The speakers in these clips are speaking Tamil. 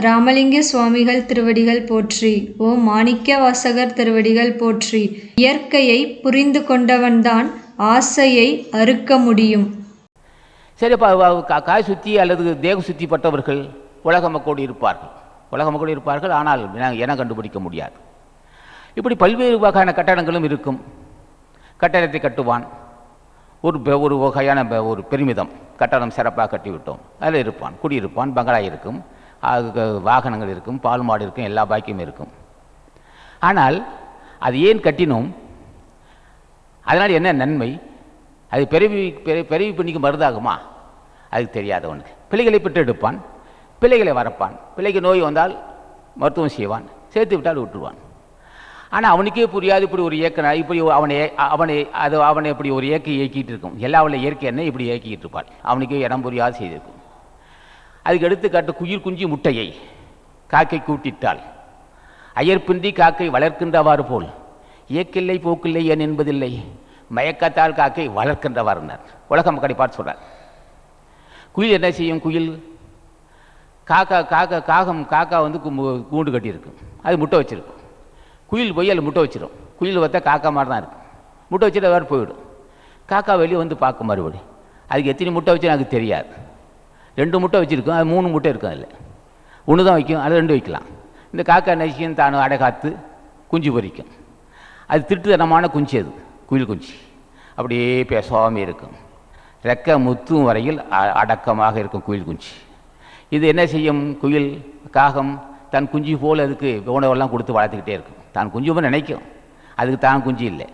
ராமலிங்க சுவாமிகள் திருவடிகள் போற்றி ஓ மாணிக்க வாசகர் திருவடிகள் போற்றி இயற்கையை புரிந்து கொண்டவன்தான் ஆசையை அறுக்க முடியும். சரி காய் சுற்றி அல்லது தேக சுத்தி பட்டவர்கள் உலக மக்களோடு இருப்பார்கள் உலக மக்களோடு இருப்பார்கள் ஆனால் என கண்டுபிடிக்க முடியாது. இப்படி பல்வேறு வகையான கட்டடங்களும் இருக்கும். கட்டடத்தை கட்டுவான். ஒரு ஒரு வகையான பெ- ஒரு பெருமிதம். கட்டணம் சிறப்பாக கட்டிவிட்டோம். அதில் இருப்பான் குடியிருப்பான் பங்களா இருக்கும். அதுக்கு வாகனங்கள் இருக்கும் பால் மாடு இருக்கும் எல்லா பாக்கியமும் இருக்கும். ஆனால் அது ஏன் கட்டினோம்? அதனால் என்ன நன்மை? அது பெருவி பெருவி பண்ணிக்கு மருந்தாகுமா? அதுக்கு தெரியாதவனுக்கு பிள்ளைகளை பெற்று எடுப்பான் பிள்ளைகளை வரப்பான் பிள்ளைக்கு நோய் வந்தால் மருத்துவம் செய்வான் சேர்த்து விட்டால் விட்டுருவான். ஆனால் அவனுக்கே புரியாது இப்படி ஒரு இயக்க இப்படி அவனை அவனை அது அவனை இப்படி ஒரு இயக்கை இயக்கிட்டு இருக்கும். எல்லா அவளை இயற்கை என்ன இப்படி இயக்கிட்டு இருப்பாள். அவனுக்கே இடம் புரியாது செய்திருக்கும். அதுக்கு எடுத்துக்காட்டு குயிர் குஞ்சு முட்டையை. காக்கை கூட்டிட்டாள். அயற்பின்றி காக்கை வளர்க்கின்றவாறு போல். இயக்கில்லை போக்கில்லை ஏன் என்பதில்லை. மயக்கத்தால் காக்கை வளர்க்கின்றவாறுனார். உலக மக்களை பார்த்து சொல்றார். குயில் என்ன செய்யும் குயில்? காக்கா காக்கா காகம் காக்கா வந்து கூண்டு கட்டியிருக்கும். அது முட்டை வச்சிருக்கும். குயில் போய் அதில் முட்டை வச்சிடும் குயில் பார்த்தா காக்கா மாதிரி தான் இருக்கும். முட்டை வச்சுட்டு வேறு போயிடும். காக்கா வெளியே வந்து பார்க்கும் மறுபடி அதுக்கு எத்தனை முட்டை வச்சு எனக்கு தெரியாது. ரெண்டு முட்டை வச்சுருக்கோம். அது மூணு முட்டை இருக்கும் அதில். ஒன்று தான் வைக்கும். அது ரெண்டு வைக்கலாம். இந்த காக்கா நசிக்கும் தான் அடைகாத்து குஞ்சு பொரிக்கும். அது திருட்டுத்தனமான குஞ்சு அது. குயில் குஞ்சு. அப்படியே பேசாமல் இருக்கும். ரெக்க முத்தும் வரையில் அ- அடக்கமாக இருக்கும் குயில் குஞ்சு. இது என்ன செய்யும்? குயில் காகம் தன் குஞ்சு போல் அதுக்கு உணவெல்லாம் கொடுத்து வளர்த்துக்கிட்டே இருக்கும். தான் குஞ்சு போல் நினைக்கும். அதுக்கு தான் குஞ்சு இல்லை.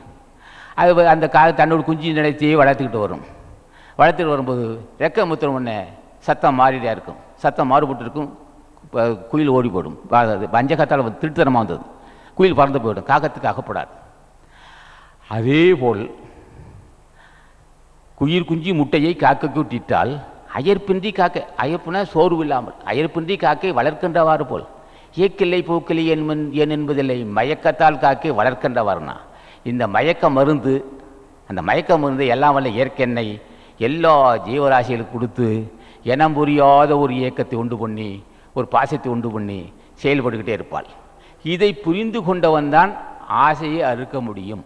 அது அந்த கா தன்னோட குஞ்சு நினைத்தே வளர்த்துக்கிட்டு வரும். வளர்த்துட்டு வரும்போது ரெக்க முத்துற உடனே சத்தம் மாறிதான் இருக்கும். சத்தம் மாறுபட்டு இருக்கும் குயில் ஓடி போயிடும் அது பஞ்சகத்தால் வந்து திருட்டுத்தனமாக வந்தது. குயில் பறந்து போயிடும். காகத்துக்கு அகப்படாது. அதே போல் குயிர் குஞ்சு முட்டையை காக்கைக்கு விட்டிட்டால் அயற்பின்றி காக்கை அயப்புனா சோர்வு இல்லாமல் அயற்பின்றி காக்கை வளர்க்கின்றவாறு போல். இயக்கில்லை போக்கில்லை என்பன் ஏன் என்பதில்லை மயக்கத்தால் காக்கை வளர்க்கின்றவாறுனா இந்த மயக்க மருந்து அந்த மயக்க மருந்து எல்லாம் வல்ல இயற்கெண்ணெய் எல்லா ஜீவராசிகளுக்கு கொடுத்து இனம் புரியாத ஒரு இயக்கத்தை உண்டு பண்ணி ஒரு பாசத்தை உண்டு பண்ணி செயல்பட்டுக்கிட்டே இருப்பாள். இதை புரிந்து கொண்டவன் தான் ஆசையை அறுக்க முடியும்.